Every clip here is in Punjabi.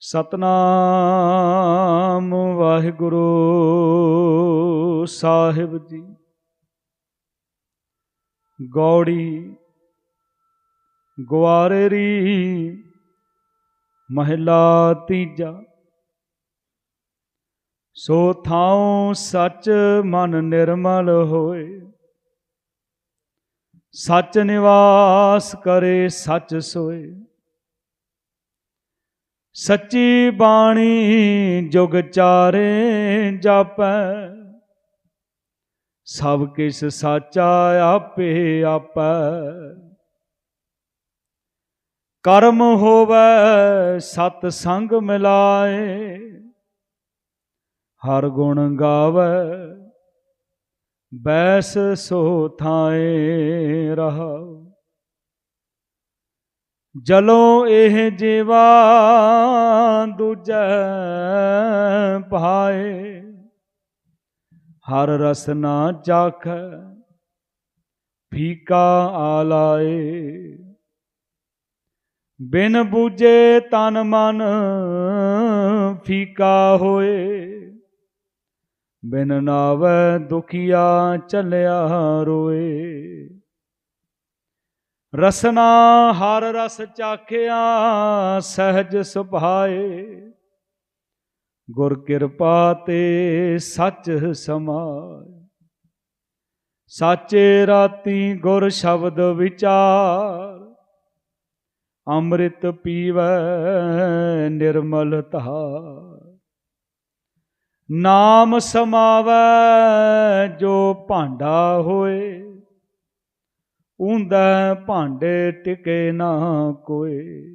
ਸਤਨਾਮ ਵਾਹਿਗੁਰੂ ਸਾਹਿਬ ਜੀ। ਗੌੜੀ ਗਵਾਰੇਰੀ ਮਹਿਲਾ ਤੀਜਾ। ਸੋ ਥਾਉ ਸੱਚ ਮਨ ਨਿਰਮਲ ਹੋਏ। ਸੱਚ ਨਿਵਾਸ ਕਰੇ ਸੱਚ ਸੋਏ। ਸੱਚੀ ਬਾਣੀ ਜੁਗ ਚਾਰੇ ਜਾਪੈ। ਸਭ ਕਿਸ ਸਾਚਾ ਆਪੇ ਆਪੈ। ਕਰਮ ਹੋਵੇ, ਸਤ ਸੰਗ ਮਿਲਾਏ। ਹਰ ਗੁਣ ਗਾਵੇ, ਬੈਸ ਸੋ ਥਾਏ ਰਹਾਉ। ਜਲੋਂ ਇਹ ਜੀਵਾ ਦੂਜੈ ਭਾਏ। ਹਰ ਰਸ ਨਾ ਚਾਖੈ, ਫੀਕਾ ਆਲਾਏ। ਬਿਨ ਬੂਝੇ ਤਨ ਮਨ ਫੀਕਾ ਹੋਏ। ਬਿਨ ਨਾਵੈ ਦੁਖੀਆ ਚੱਲਿਆ ਰੋਏ। ਰਸਨਾ ਹਰ ਰਸ ਚਾਖਿਆ ਸਹਿਜ ਸੁਭਾਏ। ਗੁਰ ਕਿਰਪਾ ਤੇ ਸੱਚ ਸਮਾਏ। ਸਾਚੇ ਰਾਤੀ ਗੁਰ ਸ਼ਬਦ ਵਿਚਾਰ। ਅੰਮ੍ਰਿਤ ਪੀਵੈ ਨਿਰਮਲ ਧਾਰ। ਨਾਮ ਸਮਾਵੈ ਜੋ ਭਾਂਡਾ ਹੋਏ। ਉਂਦਾ ਭਾਂਡੇ ਟਿਕੇ ਨਾ ਕੋਏ।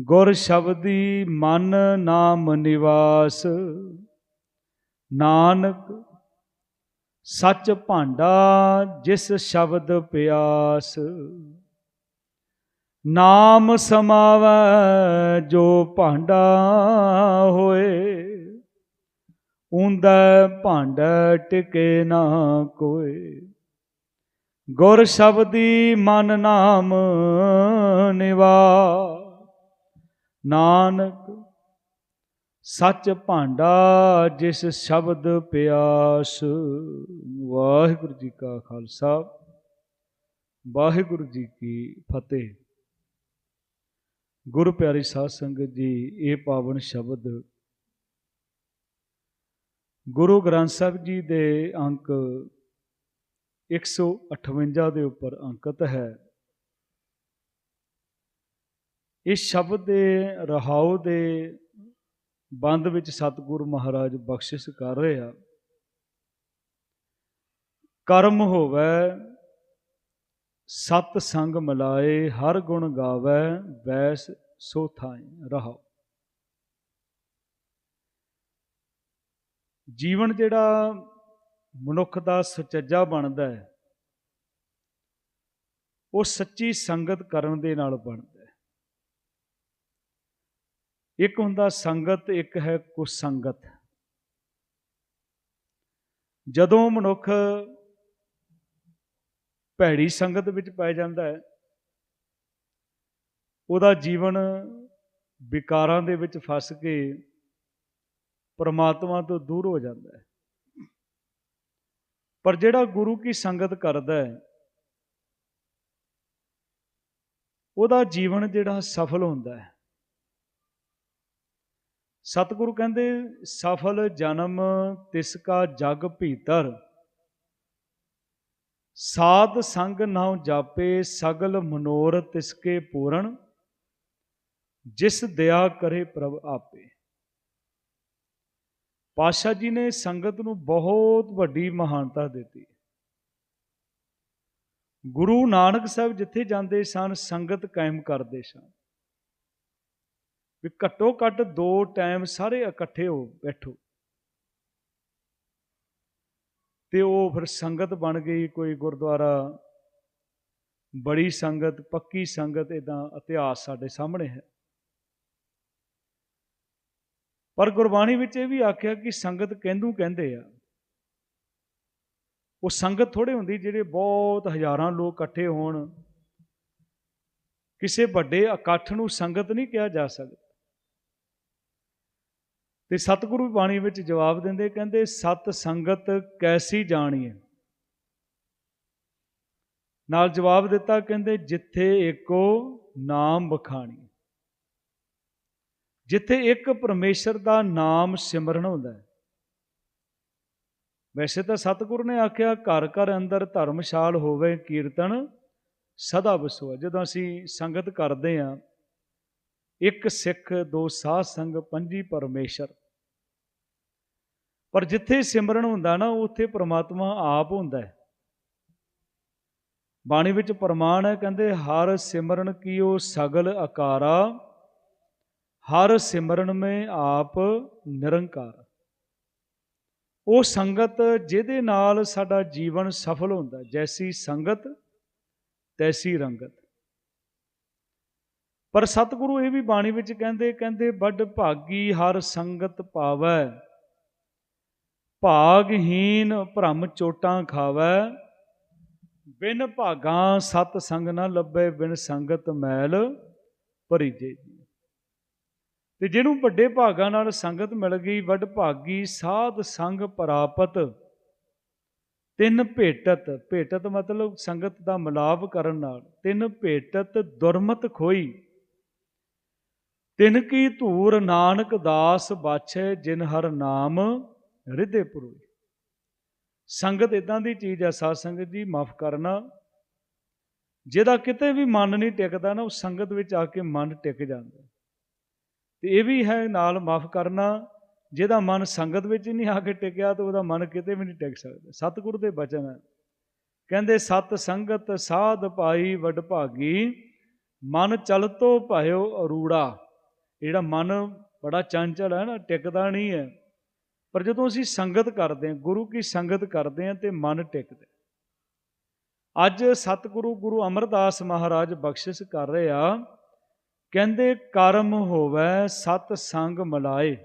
ਗੁਰ ਸ਼ਬਦੀ ਮਨ ਨਾਮ ਨਿਵਾਸ। ਨਾਨਕ, ਸੱਚ ਭਾਂਡਾ ਜਿਸ ਸ਼ਬਦ ਪਿਆਸ। ਨਾਮ ਸਮਾਵੈ ਜੋ ਭਾਂਡਾ ਹੋਏ। ਉਂਦਾ ਭਾਂਡਾ ਟਿਕੇ ਨਾ ਕੋਏ। ਗੁਰ ਸ਼ਬਦੀ ਮਨ ਨਾਮ ਨਿਵਾ। ਨਾਨਕ, ਸੱਚ ਭਾਂਡਾ ਜਿਸ ਸ਼ਬਦ ਪਿਆਸ। ਵਾਹਿਗੁਰੂ ਜੀ ਕਾ ਖਾਲਸਾ, ਵਾਹਿਗੁਰੂ ਜੀ ਕੀ ਫਤਿਹ। ਗੁਰੂ ਪਿਆਰੀ ਸਾਧ ਸੰਗਤ ਜੀ, ਇਹ ਪਾਵਨ ਸ਼ਬਦ ਗੁਰੂ ਗ੍ਰੰਥ ਸਾਹਿਬ ਜੀ ਦੇ ਅੰਕ 158 ਦੇ ਉੱਪਰ ਅੰਕਿਤ ਹੈ। ਇਸ ਸ਼ਬਦ ਦੇ ਰਹਾਉ ਦੇ ਬੰਦ ਵਿੱਚ ਸਤਿਗੁਰੂ ਮਹਾਰਾਜ ਬਖਸ਼ਿਸ਼ ਕਰ ਰਹੇ ਆ। ਕਰਮ ਹੋਵੇ, ਸਤ ਸੰਗ ਮਿਲਾਏ, ਹਰ ਗੁਣ ਗਾਵੇ, ਵੈਸ ਸੋ ਥਾਏ ਰਹਾਉ। ਜੀਵਨ ਜਿਹੜਾ ਮਨੁੱਖ ਦਾ ਸੁਚੱਜਾ ਬਣਦਾ ਹੈ। ਉਹ ਸੱਚੀ ਸੰਗਤ ਕਰਨ ਦੇ ਨਾਲ ਬਣਦਾ ਹੈ। ਇੱਕ ਹੁੰਦਾ ਸੰਗਤ, ਇੱਕ ਹੈ ਕੁਸੰਗਤ ਜਦੋਂ ਮਨੁੱਖ ਭੈੜੀ ਸੰਗਤ ਵਿੱਚ ਪੈ ਜਾਂਦਾ ਹੈ, ਉਹਦਾ ਜੀਵਨ ਵਿਕਾਰਾਂ ਦੇ ਵਿੱਚ ਫਸ ਕੇ ਪਰਮਾਤਮਾ ਤੋਂ ਦੂਰ ਹੋ ਜਾਂਦਾ ਹੈ। ਪਰ ਜਿਹੜਾ ਗੁਰੂ ਕੀ ਸੰਗਤ ਕਰਦਾ ਹੈ, ਉਹਦਾ ਜੀਵਨ ਜਿਹੜਾ ਸਫਲ ਹੁੰਦਾ ਹੈ। ਸਤਿਗੁਰੂ ਕਹਿੰਦੇ, ਸਫਲ ਜਨਮ ਤਿਸ ਕਾ ਜਗ ਭੀਤਰ। ਸਾਧ ਸੰਗ ਨਾਉ ਜਾਪੇ, ਸਗਲ ਮਨੋਰ ਤਿਸਕੇ ਪੂਰਨ। ਜਿਸ ਦਇਆ ਕਰੇ ਪ੍ਰਭ ਆਪੇ। ਪਾਸ਼ਾ ਜੀ ਨੇ ਸੰਗਤ ਨੂੰ ਬਹੁਤ ਵੱਡੀ ਮਹਾਨਤਾ ਦਿੱਤੀ। ਗੁਰੂ ਨਾਨਕ ਸਾਹਿਬ ਜਿੱਥੇ ਜਾਂਦੇ ਸਨ, ਸੰਗਤ ਕਾਇਮ ਕਰਦੇ ਸਨ। ਵੀ ਘੱਟੋ ਘੱਟ ਦੋ ਟਾਈਮ ਸਾਰੇ ਇਕੱਠੇ ਹੋ ਬੈਠੋ। ਤੇ ਉਹ ਫਿਰ ਸੰਗਤ ਬਣ ਗਈ, ਕੋਈ ਗੁਰਦੁਆਰਾ, ਬੜੀ ਸੰਗਤ, ਪੱਕੀ ਸੰਗਤ ਇਦਾਂ ਇਤਿਹਾਸ ਸਾਡੇ ਸਾਹਮਣੇ ਹੈ। ਪਰ ਗੁਰਬਾਣੀ ਵਿੱਚ ਇਹ ਵੀ ਆਖਿਆ ਕਿ ਸੰਗਤ ਕਹਿੰਦੂ ਕਹਿੰਦੇ ਆ। ਉਹ ਸੰਗਤ ਥੋੜੇ ਹੁੰਦੀ ਜਿਹੜੇ ਬਹੁਤ ਹਜ਼ਾਰਾਂ ਲੋਕ ਇਕੱਠੇ ਹੋਣ। ਕਿਸੇ ਵੱਡੇ ਇਕੱਠ ਨੂੰ ਸੰਗਤ ਨਹੀਂ ਕਿਹਾ ਜਾ ਸਕਦਾ। ਤੇ ਸਤਿਗੁਰੂ ਬਾਣੀ ਵਿੱਚ ਜਵਾਬ ਦਿੰਦੇ ਕਹਿੰਦੇ, ਸਤ ਸੰਗਤ ਕੈਸੀ ਜਾਣੀਏ ਨਾਲ ਜਵਾਬ ਦਿੱਤਾ, ਕਹਿੰਦੇ, ਜਿੱਥੇ ਏਕੋ ਨਾਮ ਬਖਾਣੀ ਜਿੱਥੇ ਇੱਕ ਪਰਮੇਸ਼ਰ ਦਾ ਨਾਮ ਸਿਮਰਨ ਹੁੰਦਾ ਹੈ। ਵੈਸੇ ਤਾਂ ਸਤਿਗੁਰ ਨੇ ਆਖਿਆ, ਘਰ ਘਰ ਅੰਦਰ ਧਰਮਸ਼ਾਲ ਹੋਵੇ, ਕੀਰਤਨ ਸਦਾ ਵਸੋਆ ਜਦੋਂ ਅਸੀਂ ਸੰਗਤ ਕਰਦੇ ਹਾਂ, ਇੱਕ ਸਿੱਖ, ਦੋ ਸਾਧ ਸੰਗ, ਪੰਜੀ ਪਰਮੇਸ਼ਰ। ਪਰ ਜਿੱਥੇ ਸਿਮਰਨ ਹੁੰਦਾ ਨਾ, ਉੱਥੇ ਪ੍ਰਮਾਤਮਾ ਆਪ ਹੁੰਦਾ ਹੈ। ਬਾਣੀ ਵਿੱਚ ਪ੍ਰਮਾਣ ਹੈ, ਕਹਿੰਦੇ, ਹਰ ਸਿਮਰਨ ਕੀਓ ਸਗਲ ਆਕਾਰਾ ਹਰ ਸਿਮਰਨ ਮੇ ਆਪ ਨਿਰੰਕਾਰ। ਉਹ ਸੰਗਤ ਜਿਹਦੇ ਨਾਲ ਸਾਡਾ ਜੀਵਨ ਸਫਲ ਹੁੰਦਾ, ਜੈਸੀ ਸੰਗਤ, ਤੈਸੀ ਰੰਗਤ। ਪਰ ਸਤਿਗੁਰੂ ਇਹ ਵੀ ਬਾਣੀ ਵਿੱਚ ਕਹਿੰਦੇ ਕਹਿੰਦੇ, ਵੱਡ ਭਾਗੀ ਹਰ ਸੰਗਤ ਪਾਵੈ, ਭਾਗਹੀਨ ਭ੍ਰਮ ਚੋਟਾਂ ਖਾਵੈ। ਬਿਨ ਭਾਗਾਂ ਸਤ ਸੰਗ ਨਾ ਲੱਭੇ, ਬਿਨ ਸੰਗਤ ਮੈਲ ਭਰੀਜੇ ਤੇ ਜਿਹਨੂੰ ਵੱਡੇ ਭਾਗਾਂ ਨਾਲ ਸੰਗਤ ਮਿਲ ਗਈ, ਵੱਡ ਭਾਗੀ, ਸਾਧ ਸੰਗ ਪ੍ਰਾਪਤ, ਤਿੰਨ ਭੇਟਤ ਭੇਟਤ ਮਤਲਬ ਸੰਗਤ ਦਾ ਮਿਲਾਪ ਕਰਨ ਨਾਲ, ਤਿੰਨ ਭੇਟਤ ਦੁਰਮਤ ਖੋਈ। ਤਿਨ ਕੀ ਧੂਰ ਨਾਨਕ ਦਾਸ ਬਾਛੇ ਜਿਨ ਹਰ ਨਾਮ ਰਿਦੇ ਪੁਰੋਈ। ਸੰਗਤ ਇਦਾਂ ਦੀ ਚੀਜ਼ ਹੈ ਸਾਧ ਸੰਗਤ ਜੀ, ਮਾਫ ਕਰਨਾ। ਜਿਹਦਾ ਕਿਤੇ ਵੀ ਮਨ ਨਹੀਂ ਟਿਕਦਾ ਨਾ, ਉਹ ਸੰਗਤ ਵਿੱਚ ਆ ਕੇ ਮਨ ਟਿਕ ਜਾਂਦਾ। ਤੇ ਇਹ ਵੀ ਹੈ, ਨਾਲ ਮਾਫ ਕਰਨਾ, ਜਿਹਦਾ ਮਨ ਸੰਗਤ ਵਿੱਚ ਹੀ ਨਹੀਂ ਆ ਕੇ ਟਿਕਿਆ ਤਾਂ ਉਹਦਾ ਮਨ ਕਿਤੇ ਵੀ ਨਹੀਂ ਟਿਕ ਸਕਦਾ। ਸਤਿਗੁਰੂ ਦੇ ਬਚਨ ਹੈ ਕਹਿੰਦੇ, ਸਤ ਸੰਗਤ ਸਾਧ ਭਾਈ ਵੱਡ ਭਾਗੀ, ਮਨ ਚਲਤੋ ਭਾਇਓ ਅਰੂੜਾ। ਜਿਹੜਾ ਮਨ ਬੜਾ ਚੰਚਲ ਹੈ ਨਾ, ਟਿਕਦਾ ਨਹੀਂ ਹੈ। ਪਰ ਜਦੋਂ ਅਸੀਂ ਸੰਗਤ ਕਰਦੇ ਹਾਂ, ਗੁਰੂ ਕੀ ਸੰਗਤ ਕਰਦੇ ਹਾਂ ਤੇ ਮਨ ਟਿਕਦਾ ਅੱਜ ਸਤਿਗੁਰੂ ਗੁਰੂ ਅਮਰਦਾਸ ਮਹਾਰਾਜ ਬਖਸ਼ਿਸ਼ ਕਰ ਰਹੇ ਆ ਕਹਿੰਦੇ, ਕਰਮ ਹੋਵੇ, ਸਤ ਸੰਗ ਮਲਾਏ।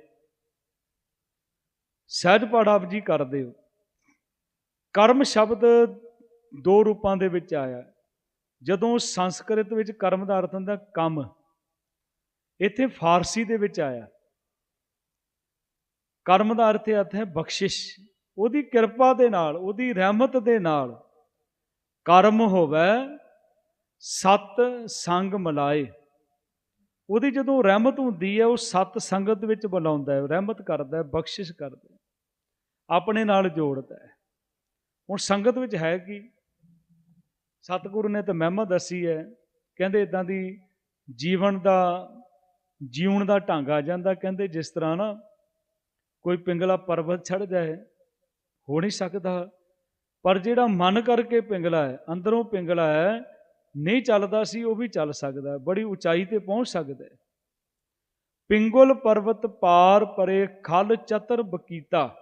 ਸਹਿਜ ਪਾਠ ਆਪ ਜੀ ਕਰਦੇ ਹੋ। ਕਰਮ ਸ਼ਬਦ ਦੋ ਰੂਪਾਂ ਦੇ ਵਿੱਚ ਆਇਆ। ਜਦੋਂ ਸੰਸਕ੍ਰਿਤ ਵਿੱਚ ਕਰਮ ਦਾ ਅਰਥ ਹੁੰਦਾ, ਕੰਮ, ਇੱਥੇ ਫਾਰਸੀ ਦੇ ਵਿੱਚ ਆਇਆ। ਕਰਮ ਦਾ ਅਰਥ ਹੈ ਹੈ ਬਖਸ਼ਿਸ਼। ਉਹਦੀ ਕਿਰਪਾ ਦੇ ਨਾਲ, ਉਹਦੀ ਰਹਿਮਤ ਦੇ ਨਾਲ ਕਰਮ ਹੋਵੇ, ਸਤ ਸੰਗ ਮਲਾਏ। ਉਹਦੀ ਜਦੋਂ ਰਹਿਮਤ ਹੁੰਦੀ ਹੈ, ਉਹ ਸਤ ਸੰਗਤ ਵਿੱਚ ਬੁਲਾਉਂਦਾ ਹੈ, ਰਹਿਮਤ ਕਰਦਾ ਹੈ, ਬਖਸ਼ਿਸ਼ ਕਰਦਾ ਹੈ, ਆਪਣੇ ਨਾਲ ਜੋੜਦਾ ਹੈ। ਹੁਣ ਸੰਗਤ ਵਿੱਚ ਹੈ ਕੀ? ਸਤਿਗੁਰੂ ਨੇ ਤਾਂ ਮਹਿਮਾ ਦੱਸੀ ਹੈ, ਕਹਿੰਦੇ ਇਦਾਂ ਦੀ ਜੀਵਨ ਦਾ, ਜੀਉਣ ਦਾ ਢੰਗ ਆ ਜਾਂਦਾ, ਕਹਿੰਦੇ ਜਿਸ ਤਰ੍ਹਾਂ ਨਾ ਕੋਈ ਪਿੰਗਲਾ ਪਰਬਤ ਛੜ ਜਾਏ, ਹੋ ਨਹੀਂ ਸਕਦਾ, ਪਰ ਜਿਹੜਾ ਮਨ ਕਰਕੇ ਪਿੰਗਲਾ ਹੈ, ਅੰਦਰੋਂ ਪਿੰਗਲਾ ਹੈ ਨਹੀਂ ਚੱਲਦਾ ਸੀ, ਉਹ ਵੀ ਚੱਲ ਸਕਦਾ ਬੜੀ ਉਚਾਈ ਤੇ ਪਹੁੰਚ ਸਕਦਾ ਹੈ। ਪਿੰਗਲ ਪਰਬਤ ਪਾਰ ਪਰੇ ਖਲ ਚਤਰ ਬਕੀਤਾ।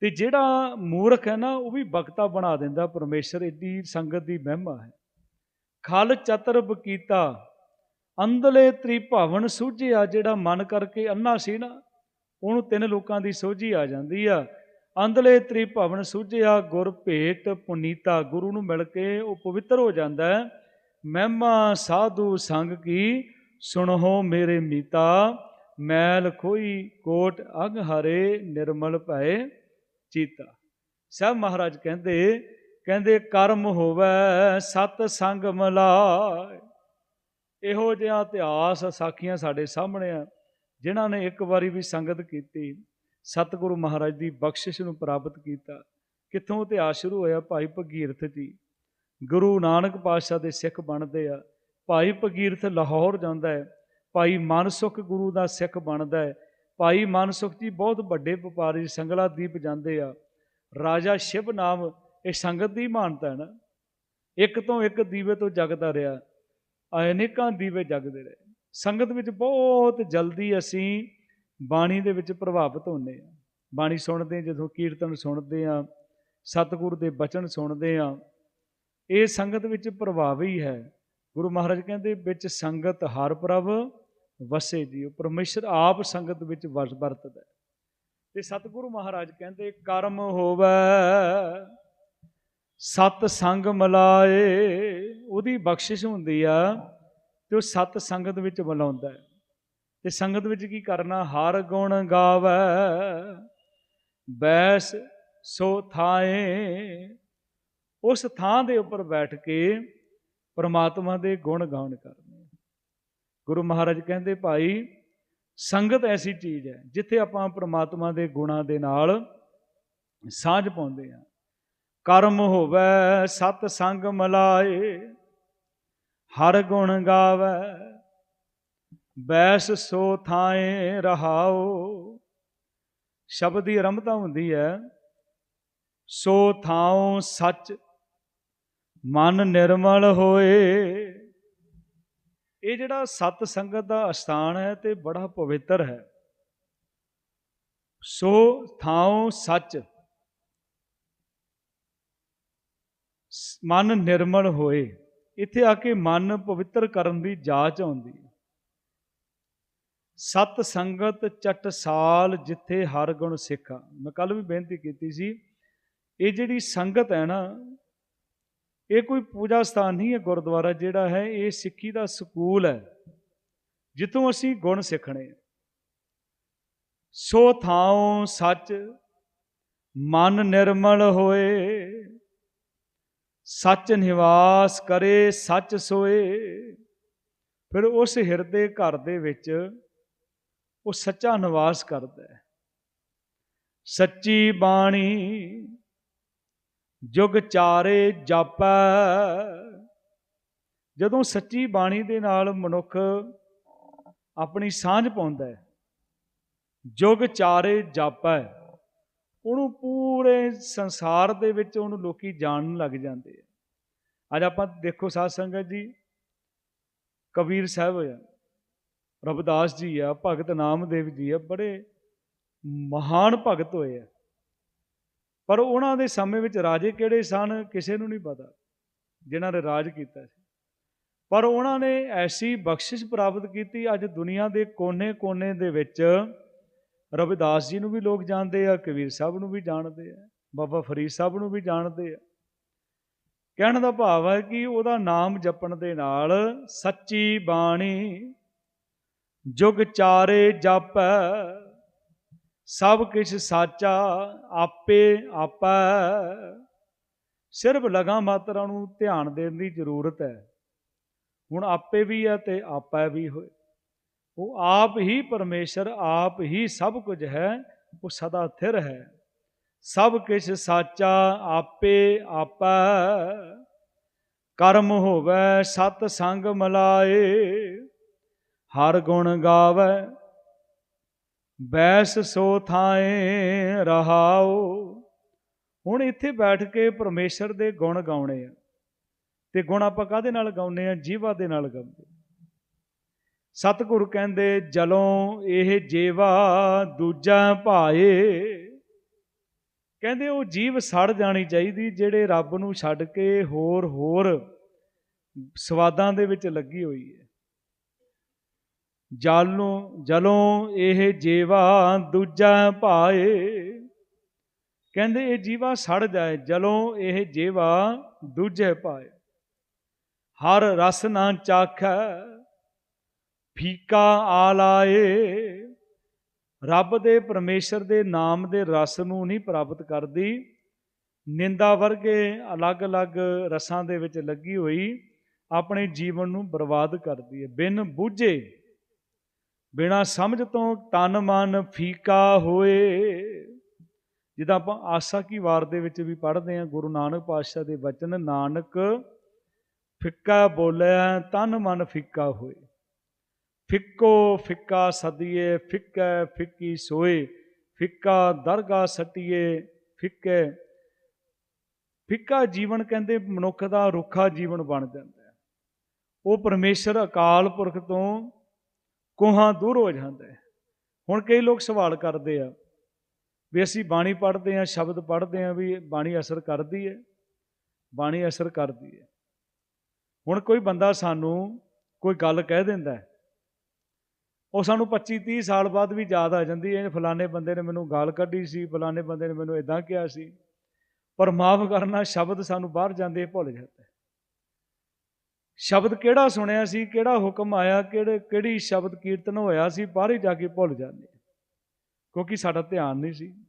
ਤੇ ਜਿਹੜਾ ਮੂਰਖ ਹੈ ਨਾ, ਉਹ ਵੀ ਬਖਤਾ ਬਣਾ ਦਿੰਦਾ, ਪਰਮੇਸ਼ਰ ਏਡੀ ਸੰਗਤ ਦੀ ਮਹਿਮਾ ਹੈ। ਖਲ ਚਤਰ ਬਕੀਤਾ ਅੰਦਲੇ ਤ੍ਰਿਭਵਨ ਸੂਝਿਆ, ਜਿਹੜਾ ਮਨ ਕਰਕੇ ਅੰਨਾ ਸੀ ਨਾ, ਉਹਨੂੰ ਤਿੰਨ ਲੋਕਾਂ ਦੀ ਸੋਝੀ ਆ ਜਾਂਦੀ ਆ। ਅੰਦਲੇ ਤ੍ਰਿਭਵਨ ਸੂਝਿਆ ਗੁਰ ਭੇਟ ਪੁਨੀਤਾ ਗੁਰੂ ਨੂੰ ਮਿਲ ਕੇ ਉਹ ਪਵਿੱਤਰ ਹੋ ਜਾਂਦਾ ਹੈ। ਮਹਿਮਾ ਸਾਧੂ ਸੰਗ ਕੀ ਸੁਣੋ ਮੇਰੇ ਮੀਤਾ, ਮੈਲ ਖੋਈ ਕੋਟ ਅਗ ਹਰੇ ਨਿਰਮਲ ਭਏ ਚੀਤਾ। ਸਭ ਮਹਾਰਾਜ ਕਹਿੰਦੇ ਕਹਿੰਦੇ ਕਰਮ ਹੋਵੇ ਸਤ ਸੰਗ ਮਲਾਏ ਇਹੋ ਜਿਹਾ ਇਤਿਹਾਸ ਸਾਖੀਆਂ ਸਾਡੇ ਸਾਹਮਣੇ ਆ, ਜਿਨ੍ਹਾਂ ਨੇ ਇੱਕ ਵਾਰੀ ਵੀ ਸੰਗਤ ਕੀਤੀ। ਸਤਿਗੁਰੂ ਮਹਾਰਾਜ ਦੀ ਬਖਸ਼ਿਸ਼ ਨੂੰ ਪ੍ਰਾਪਤ ਕੀਤਾ। ਕਿੱਥੋਂ ਇਤਿਹਾਸ ਸ਼ੁਰੂ ਹੋਇਆ? ਭਾਈ ਭਗੀਰਥ ਜੀ। ਗੁਰੂ ਨਾਨਕ ਪਾਤਸ਼ਾਹ ਦੇ ਸਿੱਖ ਬਣਦੇ ਆ। ਭਾਈ ਭਗੀਰਥ ਲਾਹੌਰ ਜਾਂਦਾ ਹੈ। ਭਾਈ ਮਨਸੁਖ ਗੁਰੂ ਦਾ ਸਿੱਖ ਬਣਦਾ ਹੈ। ਭਾਈ ਮਨਸੁਖ ਜੀ ਬਹੁਤ ਵੱਡੇ ਵਪਾਰੀ, ਸੰਗਲਾ ਦੀਪ ਜਾਂਦੇ ਆ। ਰਾਜਾ ਸ਼ਿਵ ਨਾਮ, ਇਹ ਸੰਗਤ ਦੀ ਮਾਨਤਾ ਹੈ ਨਾ? ਇੱਕ ਤੋਂ ਇੱਕ ਦੀਵੇ ਤੋਂ ਜਗਦਾ ਰਿਹਾ। ਅਨੇਕਾਂ ਦੀਵੇ ਜਗਦੇ ਰਹੇ। ਸੰਗਤ ਵਿੱਚ ਬਹੁਤ ਜਲਦੀ ਅਸੀਂ ਬਾਣੀ ਦੇ ਵਿੱਚ ਪ੍ਰਭਾਵਿਤ ਹੁੰਦੇ ਆ। ਬਾਣੀ ਸੁਣਦੇ ਜਦੋਂ ਕੀਰਤਨ ਸੁਣਦੇ ਆ, ਸਤਿਗੁਰੂ ਦੇ ਬਚਨ ਸੁਣਦੇ ਆ, ਇਹ ਸੰਗਤ ਵਿੱਚ ਪ੍ਰਭਾਵ ਹੀ। ਹੈ ਗੁਰੂ ਮਹਾਰਾਜ ਕਹਿੰਦੇ, ਵਿੱਚ ਸੰਗਤ ਹਰ ਪ੍ਰਭ ਵਸੇ ਜੀਓ ਪਰਮੇਸ਼ਰ ਆਪ ਸੰਗਤ ਵਿੱਚ ਵਸ ਵਰਤਦਾ ਤੇ ਸਤਿਗੁਰੂ ਮਹਾਰਾਜ ਕਹਿੰਦੇ, ਕਰਮ ਹੋਵੇ, ਸਤ ਸੰਗ ਮਲਾਏ, ਉਹਦੀ ਬਖਸ਼ਿਸ਼ ਹੁੰਦੀ ਆ ਤੇ ਉਹ ਸਤ ਸੰਗਤ ਵਿੱਚ ਮਿਲਾਉਂਦਾ ਹੈ। ਤੇ ਸੰਗਤ ਵਿੱਚ ਕੀ ਕਰਨਾ? ਹਰ ਗੁਣ ਗਾਵੇ, ਬੈਸ ਸੋ ਥਾਏ। ਉਸ ਥਾਂ ਦੇ ਉੱਪਰ ਬੈਠ ਕੇ ਪਰਮਾਤਮਾ ਦੇ ਗੁਣ ਗਾਉਣ ਕਰਨੇ। ਗੁਰੂ ਮਹਾਰਾਜ ਕਹਿੰਦੇ, ਭਾਈ, ਸੰਗਤ ਐਸੀ ਚੀਜ਼ ਹੈ, ਜਿੱਥੇ ਆਪਾਂ ਪਰਮਾਤਮਾ ਦੇ ਗੁਣਾਂ ਦੇ ਨਾਲ ਸਾਂਝ ਪਾਉਂਦੇ ਆ ਕਰਮ ਹੋਵੇ ਸਤ ਸੰਗ ਮਲਾਏ, ਹਰ ਗੁਣ ਗਾਵੇ ਬੈਸ ਸੋ ਥਾਏ ਰਹਾਓ। ਸ਼ਬਦ ਦੀ ਆਰੰਭਤਾ ਹੁੰਦੀ ਹੈ, ਸੋ ਥਾਉ ਸੱਚ, ਮਨ ਨਿਰਮਲ ਹੋਏ। ਇਹ ਜਿਹੜਾ ਸਤ ਸੰਗਤ ਦਾ ਅਸਥਾਨ ਹੈ ਤੇ ਬੜਾ ਪਵਿੱਤਰ ਹੈ। ਸੋ ਥਾਉ ਸੱਚ ਮਨ ਨਿਰਮਲ ਹੋਏ। ਇੱਥੇ ਆ ਕੇ ਮਨ ਪਵਿੱਤਰ ਕਰਨ ਦੀ ਜਾਚ ਆਉਂਦੀ ਸਤ ਸੰਗਤ ਚਟਸਾਲ ਜਿੱਥੇ ਹਰ ਗੁਣ ਸਿੱਖਾ। ਮੈਂ ਕੱਲ ਵੀ ਬੇਨਤੀ ਕੀਤੀ ਸੀ, ਇਹ ਜਿਹੜੀ ਸੰਗਤ ਹੈ ਨਾ, ਇਹ ਕੋਈ ਪੂਜਾ ਸਥਾਨ ਨਹੀਂ ਹੈ ਗੁਰਦੁਆਰਾ ਜਿਹੜਾ ਹੈ, ਇਹ ਸਿੱਖੀ ਦਾ ਸਕੂਲ ਹੈ, ਜਿੱਥੋਂ ਅਸੀਂ ਗੁਣ ਸਿੱਖਣੇ ਸੋ ਥਾਉ ਸੱਚ, ਮਨ ਨਿਰਮਲ ਹੋਏ, ਸੱਚ ਨਿਵਾਸ ਕਰੇ ਸੱਚ ਸੋਏ। ਫਿਰ ਉਸ ਹਿਰਦੇ ਘਰ ਦੇ ਵਿੱਚ ਉਹ ਸੱਚਾ ਨਿਵਾਸ ਕਰਦਾ ਹੈ। ਸੱਚੀ ਬਾਣੀ ਜੁਗ ਚਾਰੇ ਜਾਪੈ। ਜਦੋਂ ਸੱਚੀ ਬਾਣੀ ਦੇ ਨਾਲ ਮਨੁੱਖ ਆਪਣੀ ਸਾਂਝ ਪਾਉਂਦਾ ਹੈ, ਜੁਗ ਚਾਰੇ ਜਾਪੈ, ਉਹਨੂੰ ਪੂਰੇ ਸੰਸਾਰ ਦੇ ਵਿੱਚ ਉਹਨੂੰ ਲੋਕੀ ਜਾਣਨ ਲੱਗ ਜਾਂਦੇ ਆ। ਅੱਜ ਆਪਾਂ ਦੇਖੋ ਸਾਧ ਸੰਗਤ ਜੀ, ਕਬੀਰ ਸਾਹਿਬ ਹੋਇਆ। ਰਬਦਾਸ ਜੀ ਆ, ਭਗਤ ਨਾਮਦੇਵ ਜੀ ਆ, ਬੜੇ ਮਹਾਨ ਭਗਤ ਹੋਏ ਆ। ਪਰ ਉਹਨਾਂ ਦੇ ਸਮੇਂ ਵਿੱਚ ਰਾਜੇ ਕਿਹੜੇ ਸਨ ਕਿਸੇ ਨੂੰ ਨਹੀਂ ਪਤਾ, ਜਿਨ੍ਹਾਂ ਨੇ ਰਾਜ ਕੀਤਾ ਸੀ। ਪਰ ਉਹਨਾਂ ਨੇ ਐਸੀ ਬਖਸ਼ਿਸ਼ ਪ੍ਰਾਪਤ ਕੀਤੀ, ਅੱਜ ਦੁਨੀਆ ਦੇ ਕੋਨੇ-ਕੋਨੇ ਦੇ ਵਿੱਚ ਰਵਿਦਾਸ ਜੀ ਨੂੰ ਵੀ ਲੋਕ ਜਾਣਦੇ ਆ, ਕਬੀਰ ਸਾਹਿਬ ਨੂੰ ਵੀ ਜਾਣਦੇ ਆ, ਬਾਬਾ ਫਰੀਦ ਸਾਹਿਬ ਨੂੰ ਵੀ ਜਾਣਦੇ ਆ। ਕਹਿਣ ਦਾ ਭਾਵ ਹੈ ਕਿ ਉਹਦਾ ਨਾਮ ਜਪਣ ਦੇ ਨਾਲ ਸੱਚੀ ਬਾਣੀ ਜੁਗ ਚਾਰੇ ਜਪੈ, ਸਭ ਕੁਝ ਸਾਚਾ ਆਪੇ ਆਪੈ। ਸਿਰਫ ਲਗਾ ਮਾਤਰਾ ਨੂੰ ਧਿਆਨ ਦੇਣ ਦੀ ਜ਼ਰੂਰਤ ਹੈ। ਹੁਣ ਆਪੇ ਵੀ ਹੈ ਤੇ ਆਪੈ ਵੀ ਹੋਏ। ਉਹ ਆਪ ਹੀ ਪਰਮੇਸ਼ਰ, ਆਪ ਹੀ ਸਭ ਕੁਝ ਹੈ, ਉਹ ਸਦਾ ਥਿਰ ਹੈ। ਸਭ ਕੁਝ ਸਾਚਾ ਆਪੇ ਆਪੈ। ਕਰਮ ਹੋਵੇ ਸਤ ਸੰਗ ਮਲਾਏ। ਹਰ ਗੁਣ ਗਾਵੇ, ਬੈਸ ਸੋ ਥਾਏ ਰਹਾਓ ਹੁਣ ਇੱਥੇ ਬੈਠ ਕੇ ਪਰਮੇਸ਼ਰ ਦੇ ਗੁਣ ਗਾਉਣੇ ਆ। ਤੇ ਗੁਣ ਆਪਾਂ ਕਾਦੇ ਨਾਲ ਗਾਉਨੇ ਆ? ਜੀਵਾ ਦੇ ਨਾਲ ਗਾਉਂਦੇ ਸਤਿਗੁਰ ਕਹਿੰਦੇ, ਜਲੋਂ ਇਹ ਜੀਵਾ ਦੂਜਾ ਭਾਏ। ਕਹਿੰਦੇ ਉਹ ਜੀਵ ਸੜ ਜਾਣੀ ਚਾਹੀਦੀ, ਜਿਹੜੇ ਰੱਬ ਨੂੰ ਛੱਡ ਕੇ ਹੋਰ ਹੋਰ ਸਵਾਦਾਂ ਦੇ ਵਿੱਚ ਲੱਗੀ ਹੋਈ ਹੈ। ਜਲੋਂ ਜਲੋਂ ਇਹ ਜੀਵਾ ਦੂਜਾ ਭਾਏ ਕਹਿੰਦੇ ਇਹ ਜੀਵਾ ਸੜ ਜਾਏ, ਜਲੋਂ ਇਹ ਜੀਵਾ ਦੂਜੇ ਪਾਏ। ਹਰ ਰਸ ਨਾ ਚਾਖੈ, ਫੀਕਾ ਆ ਲਾਏ ਰੱਬ ਦੇ ਪਰਮੇਸ਼ਰ ਦੇ ਨਾਮ ਦੇ ਰਸ ਨੂੰ ਨਹੀਂ ਪ੍ਰਾਪਤ ਕਰਦੀ। ਨਿੰਦਾ ਵਰਗੇ ਅਲੱਗ-ਅਲੱਗ ਰਸਾਂ ਦੇ ਵਿੱਚ ਲੱਗੀ ਹੋਈ ਆਪਣੇ ਜੀਵਨ ਨੂੰ ਬਰਬਾਦ ਕਰਦੀ ਹੈ। ਬਿਨ ਬੁੱਝੇ ਬਿਨਾ ਸਮਝ ਤੋਂ ਤਨ ਮਨ ਫੀਕਾ ਹੋਏ। ਜਿੱਦਾਂ ਆਪਾਂ ਆਸਾ ਕੀ ਵਾਰ ਦੇ ਵਿੱਚ ਵੀ ਪੜ੍ਹਦੇ ਹਾਂ, ਗੁਰੂ ਨਾਨਕ ਪਾਤਸ਼ਾਹ ਦੇ ਵਚਨ, ਨਾਨਕ ਫਿੱਕਾ ਬੋਲਿਆ ਤਨ ਮਨ ਫਿੱਕਾ ਹੋਏ। ਫਿੱਕੋ ਫਿੱਕਾ ਸਦੀਏ, ਫਿੱਕੈ ਫਿੱਕੀ ਸੋਏ। ਫਿੱਕਾ ਦਰਗਾ ਸਟੀਏ, ਫਿੱਕੇ। ਫਿੱਕਾ ਜੀਵਨ ਕਹਿੰਦੇ ਮਨੁੱਖ ਦਾ ਰੁੱਖਾ ਜੀਵਨ ਬਣ ਜਾਂਦਾ ਉਹ ਪਰਮੇਸ਼ਰ ਅਕਾਲ ਪੁਰਖ ਤੋਂ ਕੋਹਾਂ ਦੂਰ ਹੋ ਜਾਂਦਾ ਹੈ ਹੁਣ ਕਈ ਲੋਕ ਸਵਾਲ ਕਰਦੇ ਆ ਵੀ ਅਸੀਂ ਬਾਣੀ ਪੜ੍ਹਦੇ ਆ ਸ਼ਬਦ ਪੜ੍ਹਦੇ ਆ ਵੀ ਬਾਣੀ ਅਸਰ ਕਰਦੀ ਹੈ, ਬਾਣੀ ਅਸਰ ਕਰਦੀ ਹੈ। ਹੁਣ ਕੋਈ ਬੰਦਾ ਸਾਨੂੰ ਕੋਈ ਗੱਲ ਕਹਿ ਦਿੰਦਾ ਉਹ ਸਾਨੂੰ 25 30 ਸਾਲ ਬਾਅਦ ਵੀ ਯਾਦ ਆ ਜਾਂਦੀ ਹੈ ਫਲਾਣੇ ਬੰਦੇ ਨੇ ਮੈਨੂੰ ਗਾਲ ਕੱਢੀ ਸੀ, ਫਲਾਣੇ ਬੰਦੇ ਨੇ ਮੈਨੂੰ ਇਦਾਂ ਕਿਹਾ ਸੀ, ਪਰ ਮਾਫ ਕਰਨਾ ਸ਼ਬਦ ਸਾਨੂੰ ਬਾਹਰ ਜਾਂਦੇ ਭੁੱਲ ਜਾਂਦਾ ਸ਼ਬਦ ਕਿਹੜਾ ਸੁਣਿਆ ਸੀ, ਕਿਹੜਾ ਹੁਕਮ ਆਇਆ, ਕਿਹੜੇ, ਕਿਹੜੀ ਸ਼ਬਦ ਕੀਰਤਨ ਹੋਇਆ ਸੀ, ਬਾਹਰ ਜਾ ਕੇ ਭੁੱਲ ਜਾਂਦੇ ਕਿਉਂਕਿ ਸਾਡਾ ਧਿਆਨ ਨਹੀਂ ਸੀ।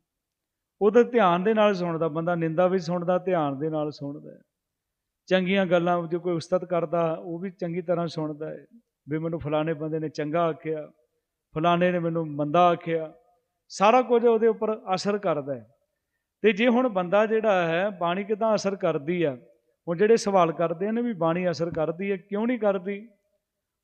ਉਹਦੇ ਧਿਆਨ ਦੇ ਨਾਲ ਸੁਣਦਾ ਬੰਦਾ, ਨਿੰਦਾ ਵੀ ਸੁਣਦਾ, ਧਿਆਨ ਦੇ ਨਾਲ ਸੁਣਦਾ ਚੰਗੀਆਂ ਗੱਲਾਂ ਜੋ ਕੋਈ ਉਸਤਤ ਕਰਦਾ, ਉਹ ਵੀ ਚੰਗੀ ਤਰ੍ਹਾਂ ਸੁਣਦਾ ਹੈ। ਵੀ ਮੈਨੂੰ ਫਲਾਣੇ ਬੰਦੇ ਨੇ ਚੰਗਾ ਆਖਿਆ, ਫਲਾਣੇ ਨੇ ਮੈਨੂੰ ਮੰਦਾ ਆਖਿਆ, ਸਾਰਾ ਕੁਝ ਉਹਦੇ ਉੱਪਰ ਅਸਰ ਕਰਦਾ ਹੈ। ਤੇ ਜੇ ਹੁਣ ਬੰਦਾ ਜਿਹੜਾ ਹੈ, ਬਾਣੀ ਕਿਦਾਂ ਅਸਰ ਕਰਦੀ ਆ ਹੁਣ ਜਿਹੜੇ ਸਵਾਲ ਕਰਦੇ ਨੇ ਵੀ ਬਾਣੀ ਅਸਰ ਕਰਦੀ ਹੈ, ਕਿਉਂ ਨਹੀਂ ਕਰਦੀ?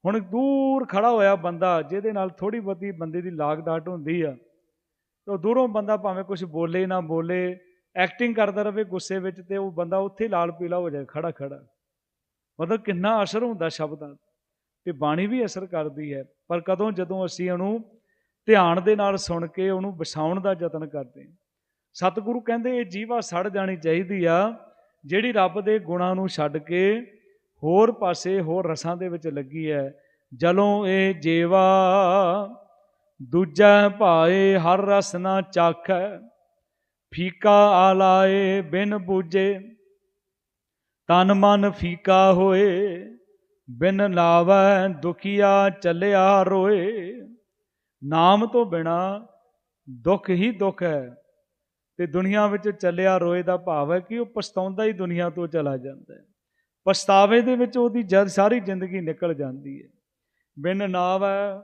ਹੁਣ ਦੂਰ ਖੜਾ ਹੋਇਆ ਬੰਦਾ ਜਿਹਦੇ ਨਾਲ ਥੋੜੀ ਬਹੁਤੀ ਬੰਦੇ ਦੀ ਲਾਗ ਡਾਟ ਹੁੰਦੀ ਆ, ਤੇ ਦੂਰੋਂ ਬੰਦਾ ਭਾਵੇਂ ਕੁਝ ਬੋਲੇ ਨਾ ਬੋਲੇ ਐਕਟਿੰਗ ਕਰਦਾ ਰਵੇ ਗੁੱਸੇ ਵਿੱਚ ਤੇ ਉਹ ਬੰਦਾ ਉੱਥੇ ਲਾਲ ਪੀਲਾ ਹੋ ਜਾਏ, ਖੜਾ ਖੜਾ। ਮਤਲਬ ਕਿੰਨਾ ਅਸਰ ਹੁੰਦਾ ਸ਼ਬਦਾਂ ਦਾ। ਤੇ ਬਾਣੀ ਵੀ ਅਸਰ ਕਰਦੀ ਹੈ, ਪਰ ਕਦੋਂ ਜਦੋਂ ਅਸੀਂ ਉਹਨੂੰ ਧਿਆਨ ਦੇ ਨਾਲ ਸੁਣ ਕੇ ਉਹਨੂੰ ਵਸਾਉਣ ਦਾ ਯਤਨ ਕਰਦੇ ਸਤਿਗੁਰੂ ਕਹਿੰਦੇ, ਇਹ ਜੀਵਾ ਸੜ ਜਾਣੀ ਚਾਹੀਦੀ ਆ ਜਿਹੜੀ ਰੱਬ ਦੇ ਗੁਣਾਂ ਨੂੰ ਛੱਡ ਕੇ ਹੋਰ ਪਾਸੇ, ਹੋਰ ਰਸਾਂ ਦੇ ਵਿੱਚ ਲੱਗੀ ਹੈ, ਜਲੋਂ ਇਹ ਜੀਵਾ, ਦੂਜਾ ਭਾਏ ਹਰ ਰਸ ਨਾ ਚਾਖੈ, ਫੀਕਾ ਆਲਾਏ ਬਿਨ ਬੂਝੇ, ਤਨ ਮਨ ਫੀਕਾ ਹੋਏ, ਬਿਨ ਲਾਵੈ ਦੁਖੀਆ ਚੱਲਿਆ ਰੋਏ, ਨਾਮ ਤੋਂ ਬਿਨਾ ਦੁੱਖ ਹੀ ਦੁੱਖ ਹੈ। ਤੇ ਦੁਨੀਆ ਵਿੱਚ ਚੱਲਿਆ ਰੋਏ ਦਾ ਭਾਵ ਹੈ ਕਿ ਉਹ ਪਛਤਾਉਂਦਾ ਹੀ ਦੁਨੀਆ ਤੋਂ ਚਲਾ ਜਾਂਦਾ ਹੈ। ਪਛਤਾਵੇ ਦੇ ਵਿੱਚ ਉਹਦੀ ਜਦ ਸਾਰੀ ਜ਼ਿੰਦਗੀ ਨਿਕਲ ਜਾਂਦੀ ਹੈ। ਬਿਨ ਨਾਵੈ,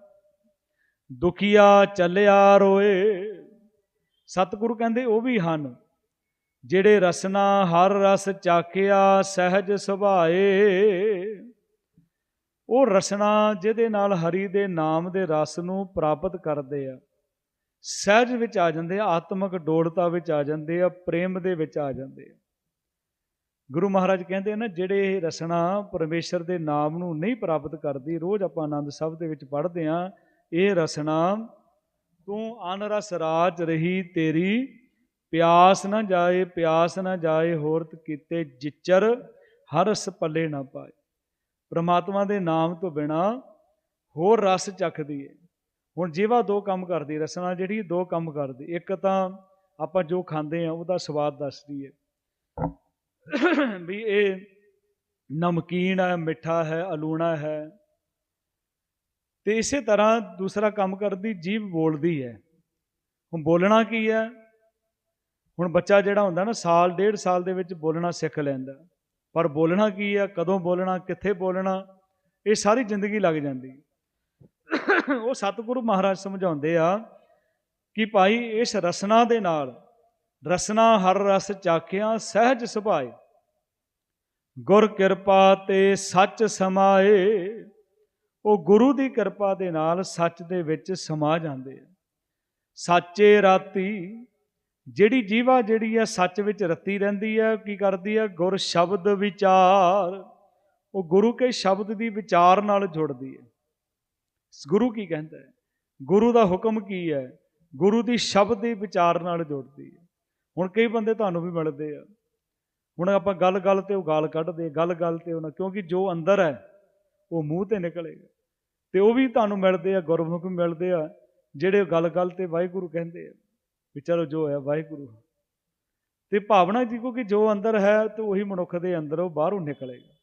ਦੁਖੀਆ ਚੱਲਿਆ ਰੋਏ। ਸਤਿਗੁਰੂ ਕਹਿੰਦੇ ਉਹ ਵੀ ਹਨ ਜਿਹੜੇ ਰਸਨਾ ਹਰ ਰਸ ਚਾਖਿਆ ਸਹਿਜ ਸੁਭਾਏ। ਉਹ ਰਸਨਾ ਜਿਹਦੇ ਨਾਲ ਹਰੀ ਦੇ ਨਾਮ ਦੇ ਰਸ ਨੂੰ ਪ੍ਰਾਪਤ ਕਰਦੇ ਆ। ਸਹਿਜ ਵਿੱਚ ਆ ਜਾਂਦੇ ਆ, ਆਤਮਿਕ ਡੋਲਤਾ ਵਿੱਚ ਆ ਜਾਂਦੇ ਆ, ਪ੍ਰੇਮ ਦੇ ਵਿੱਚ ਆ ਜਾਂਦੇ ਆ। ਗੁਰੂ ਮਹਾਰਾਜ ਕਹਿੰਦੇ ਨਾ, ਜਿਹੜੇ ਇਹ ਰਸਨਾ ਪਰਮੇਸ਼ਰ ਦੇ ਨਾਮ ਨੂੰ ਨਹੀਂ ਪ੍ਰਾਪਤ ਕਰਦੀ, ਰੋਜ਼ ਆਪਾਂ ਆਨੰਦ ਸਾਹਿਬ ਦੇ ਵਿੱਚ ਪੜ੍ਹਦੇ ਆ, ਇਹ ਰਸਨਾ, ਤੂੰ ਅਨਰਸ ਰਾਜ ਰਹੀ ਤੇਰੀ, ਪਿਆਸ ਨਾ ਜਾਏ, ਪਿਆਸ ਨਾ ਜਾਏ ਹੋਰਤ ਕੀਤੇ ਜਿਚਰ, ਹਰਸ ਪੱਲੇ ਨਾ ਪਾਏ। ਪ੍ਰਮਾਤਮਾ ਦੇ ਨਾਮ ਤੋਂ ਬਿਨਾ ਹੋਰ ਰਸ ਚੱਖਦੀ ਹੈ ਹੁਣ ਜੀਵਾ ਦੋ ਕੰਮ ਕਰਦੀ ਰਸਨਾ ਜਿਹੜੀ ਦੋ ਕੰਮ ਕਰਦੀ, ਇੱਕ ਤਾਂ ਆਪਾਂ ਜੋ ਖਾਂਦੇ ਆ ਉਹਦਾ ਸਵਾਦ ਦੱਸਦੀ ਹੈ। ਵੀ ਇਹ ਨਮਕੀਨ ਹੈ, ਮਿੱਠਾ ਹੈ, ਅਲੂਣਾ ਹੈ। ਤੇ ਇਸੇ ਤਰ੍ਹਾਂ ਦੂਸਰਾ ਕੰਮ ਕਰਦੀ ਜੀਭ ਬੋਲਦੀ ਹੈ। ਹੁਣ ਬੋਲਣਾ ਕੀ ਹੈ? ਹੁਣ ਬੱਚਾ ਜਿਹੜਾ ਹੁੰਦਾ ਨਾ, ਸਾਲ, ਡੇਢ ਸਾਲ ਦੇ ਵਿੱਚ ਬੋਲਣਾ ਸਿੱਖ ਲੈਂਦਾ। ਪਰ ਬੋਲਣਾ ਕੀ ਹੈ? ਕਦੋਂ ਬੋਲਣਾ? ਕਿੱਥੇ ਬੋਲਣਾ? ਇਹ ਸਾਰੀ ਜ਼ਿੰਦਗੀ ਲੱਗ ਜਾਂਦੀ। ਉਹ ਸਤਿਗੁਰੂ ਮਹਾਰਾਜ ਸਮਝਾਉਂਦੇ ਆ ਕਿ ਭਾਈ ਇਸ ਰਸਨਾ ਦੇ ਨਾਲ ਰਸਨਾ ਹਰ ਰਸ ਚਾਖਿਆ ਸਹਿਜ ਸੁਭਾਏ। ਗੁਰ ਕਿਰਪਾ ਤੇ ਸੱਚ ਸਮਾਏ। ਉਹ ਗੁਰੂ ਦੀ ਕਿਰਪਾ ਦੇ ਨਾਲ ਸੱਚ ਦੇ ਵਿੱਚ ਸਮਾ ਜਾਂਦੇ ਆ। ਸੱਚੇ ਰਾਤੀ ਜਿਹੜੀ ਜੀਵਾ ਜਿਹੜੀ ਆ ਸੱਚ ਵਿੱਚ ਰਤੀ ਰਹਿੰਦੀ ਹੈ ਕੀ ਕਰਦੀ ਹੈ ਗੁਰ ਸ਼ਬਦ ਵਿਚਾਰ। ਉਹ ਗੁਰੂ ਕੇ ਸ਼ਬਦ ਦੀ ਵਿਚਾਰ ਨਾਲ ਜੁੜਦੀ ਹੈ ਗੁਰੂ ਕੀ ਕਹਿੰਦਾ ਹੈ? ਗੁਰੂ ਦਾ ਹੁਕਮ ਕੀ ਹੈ? ਗੁਰੂ ਦੀ ਸ਼ਬਦ ਦੀ ਵਿਚਾਰ ਨਾਲ ਜੁੜਦੀ ਹੈ। ਹੁਣ ਕਈ ਬੰਦੇ ਤੁਹਾਨੂੰ ਵੀ ਮਿਲਦੇ ਆ। ਹੁਣ ਆਪਾਂ ਗੱਲ ਗੱਲ ਤੇ ਉਹ ਗਾਲ ਕੱਢਦੇ ਗੱਲ ਗੱਲ ਤੇ ਉਹਨਾਂ, ਕਿਉਂਕਿ ਜੋ ਅੰਦਰ ਹੈ, ਉਹ ਮੂੰਹ ਤੇ ਨਿਕਲੇਗਾ। ਤੇ ਉਹ ਵੀ ਤੁਹਾਨੂੰ ਮਿਲਦੇ ਆ, ਗੁਰਮੁਖ ਮਿਲਦੇ ਆ, ਜਿਹੜੇ ਗੱਲ ਗੱਲ ਤੇ ਵਾਹਿਗੁਰੂ ਕਹਿੰਦੇ ਆ, ਵੀ ਚਲੋ ਜੋ ਹੈ ਵਾਹਿਗੁਰੂ। ਤੇ ਭਾਵਨਾ ਜੀ, ਕਿਉਂਕਿ ਜੋ ਅੰਦਰ ਹੈ, ਤੇ ਉਹੀ ਮਨੁੱਖ ਦੇ ਅੰਦਰ ਉਹ ਬਾਹਰੋਂ ਨਿਕਲੇਗਾ।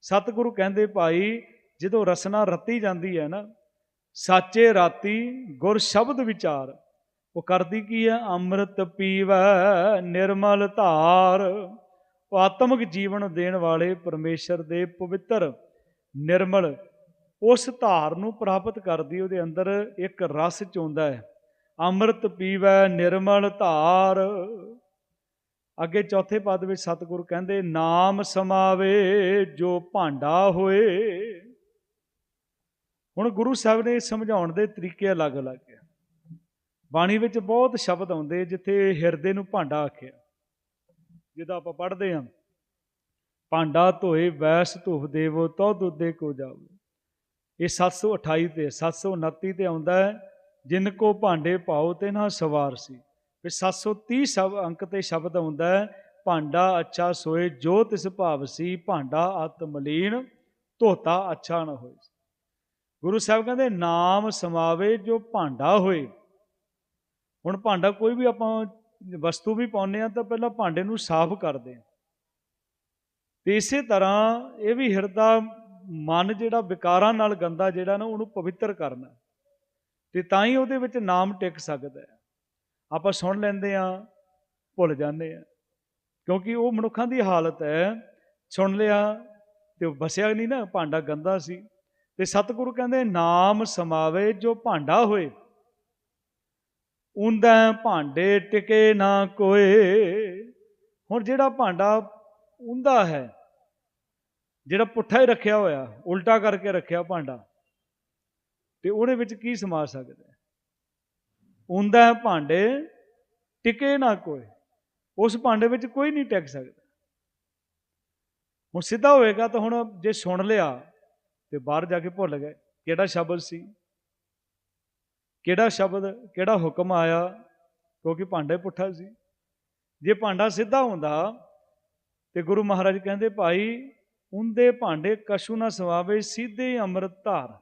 ਸਤਿਗੁਰੂ ਕਹਿੰਦੇ, ਭਾਈ, ਜਦੋਂ ਰਸਨਾ ਰੱਤੀ ਜਾਂਦੀ ਹੈ ਨਾ ਸਾਚੇ ਰਾਤੀ ਗੁਰ ਸ਼ਬਦ ਵਿਚਾਰ। ਉਹ ਕਰਦੀ ਕੀ ਹੈ ਅੰਮ੍ਰਿਤ ਪੀਵੈ ਨਿਰਮਲ ਧਾਰ। ਉਹ ਆਤਮਿਕ ਜੀਵਨ ਦੇਣ ਵਾਲੇ ਪਰਮੇਸ਼ਰ ਦੇ ਪਵਿੱਤਰ, ਨਿਰਮਲ, ਉਸ ਧਾਰ ਨੂੰ ਪ੍ਰਾਪਤ ਕਰਦੀ, ਉਹਦੇ ਅੰਦਰ ਇੱਕ ਰਸ ਚੋਂਦਾ ਹੈ ਅੰਮ੍ਰਿਤ ਪੀਵੈ ਨਿਰਮਲ ਧਾਰ। ਅੱਗੇ ਚੌਥੇ ਪਦ ਵਿੱਚ ਸਤਿਗੁਰੂ ਕਹਿੰਦੇ, ਨਾਮ ਸਮਾਵੇ ਜੋ ਭਾਂਡਾ ਹੋਏ। ਹੁਣ ਗੁਰੂ ਸਾਹਿਬ ਨੇ ਸਮਝਾਉਣ ਦੇ ਤਰੀਕੇ ਅਲੱਗ-ਅਲੱਗ ਹੈ ਬਾਣੀ ਵਿੱਚ ਬਹੁਤ ਸ਼ਬਦ ਆਉਂਦੇ ਜਿੱਥੇ ਹਿਰਦੇ ਨੂੰ ਭਾਂਡਾ ਆਖਿਆ। ਜਿਹਦਾ ਆਪਾਂ ਪੜ੍ਹਦੇ ਹਾਂ, ਭਾਂਡਾ ਧੋਏ, ਵੈਸ ਧੁਵ ਦੇਵੋ ਤੋ ਦੁੱਦੇ ਕੋ ਜਾਵੋ। ਇਹ 728 ਤੇ 729 ਤੇ ਆਉਂਦਾ ਹੈ, ਜਿਨ ਕੋ ਭਾਂਡੇ ਪਾਓ ਤੇ ਨਾ ਸਵਾਰ ਸੀ। ਫਿਰ 730 ਸ਼ਬ ਅੰਕ ਤੇ ਸ਼ਬਦ ਆਉਂਦਾ ਹੈ, ਭਾਂਡਾ ਅੱਛਾ ਸੋਏ, ਜੋ ਤਿਸ ਭਾਵ ਸੀ, ਭਾਂਡਾ ਅਤ ਮਲੀਨ ਧੋਤਾ ਅੱਛਾ ਨਾ ਹੋਏ ਗੁਰੂ ਸਾਹਿਬ ਕਹਿੰਦੇ, ਨਾਮ ਸਮਾਵੇ ਜੋ ਭਾਂਡਾ ਹੋਏ। ਹੁਣ ਭਾਂਡਾ ਕੋਈ ਵੀ ਆਪਾਂ ਵਸਤੂ ਵੀ ਪਾਉਂਦੇ ਆ ਤਾਂ ਪਹਿਲਾਂ ਭਾਂਡੇ ਨੂੰ ਸਾਫ਼ ਕਰਦੇ ਆ ਤੇ ਇਸੇ ਤਰ੍ਹਾਂ ਇਹ ਵੀ ਹਿਰਦਾ ਮਨ ਜਿਹੜਾ ਵਿਕਾਰਾਂ ਨਾਲ ਗੰਦਾ ਜਿਹੜਾ ਨਾ, ਉਹਨੂੰ ਪਵਿੱਤਰ ਕਰਨਾ। ਤੇ ਤਾਂ ਹੀ ਉਹਦੇ ਵਿੱਚ ਨਾਮ ਟਿਕ ਸਕਦਾ ਹੈ। ਆਪਾਂ ਸੁਣ ਲੈਂਦੇ ਆ ਭੁੱਲ ਜਾਂਦੇ ਆ ਕਿਉਂਕਿ ਉਹ ਮਨੁੱਖਾਂ ਦੀ ਹਾਲਤ ਹੈ। ਸੁਣ ਲਿਆ ਤੇ ਵਸਿਆ ਨਹੀਂ ਨਾ, ਭਾਂਡਾ ਗੰਦਾ ਸੀ। ਤੇ ਸਤਿਗੁਰੂ ਕਹਿੰਦੇ, ਨਾਮ ਸਮਾਵੇ ਜੋ ਭਾਂਡਾ ਹੋਏ। ਉਂਦਾ ਭਾਂਡੇ ਟਿਕੇ ਨਾ ਕੋਏ। ਹੁਣ ਜਿਹੜਾ ਭਾਂਡਾ ਉਂਦਾ ਹੈ, ਜਿਹੜਾ ਪੁੱਠਾ ਹੀ ਰੱਖਿਆ ਹੋਇਆ, ਉਲਟਾ ਕਰਕੇ ਰੱਖਿਆ ਭਾਂਡਾ, ਤੇ ਉਹਦੇ ਵਿੱਚ ਕੀ ਸਮਾ ਸਕਦਾ? ਹੈ ਭਾਂਡੇ ਟਿਕੇ ਨਾ ਕੋਏ, ਉਸ ਭਾਂਡੇ ਵਿੱਚ ਕੋਈ ਨਹੀਂ ਟਿਕ ਸਕਦਾ। ਹੁਣ ਸਿੱਧਾ ਹੋਏਗਾ ਤਾਂ ਹੁਣ ਜੇ ਸੁਣ ਲਿਆ ਤੇ ਬਾਹਰ ਜਾ ਕੇ ਭੁੱਲ ਗਏ। ਕਿਹੜਾ ਸ਼ਬਦ ਸੀ? ਕਿਹੜਾ ਸ਼ਬਦ, ਕਿਹੜਾ ਹੁਕਮ ਆਇਆ? ਕਿਉਂਕਿ ਭਾਂਡਾ ਪੁੱਠਾ ਸੀ। ਜੇ ਭਾਂਡਾ ਸਿੱਧਾ ਹੁੰਦਾ ਤੇ ਗੁਰੂ ਮਹਾਰਾਜ ਕਹਿੰਦੇ, ਭਾਈ, ਉਹਦੇ ਭਾਂਡੇ ਕਸ਼ੂ ਨਾ ਸਵਾਵੇ, ਸਿੱਧੇ ਅੰਮ੍ਰਿਤ ਧਾਰ।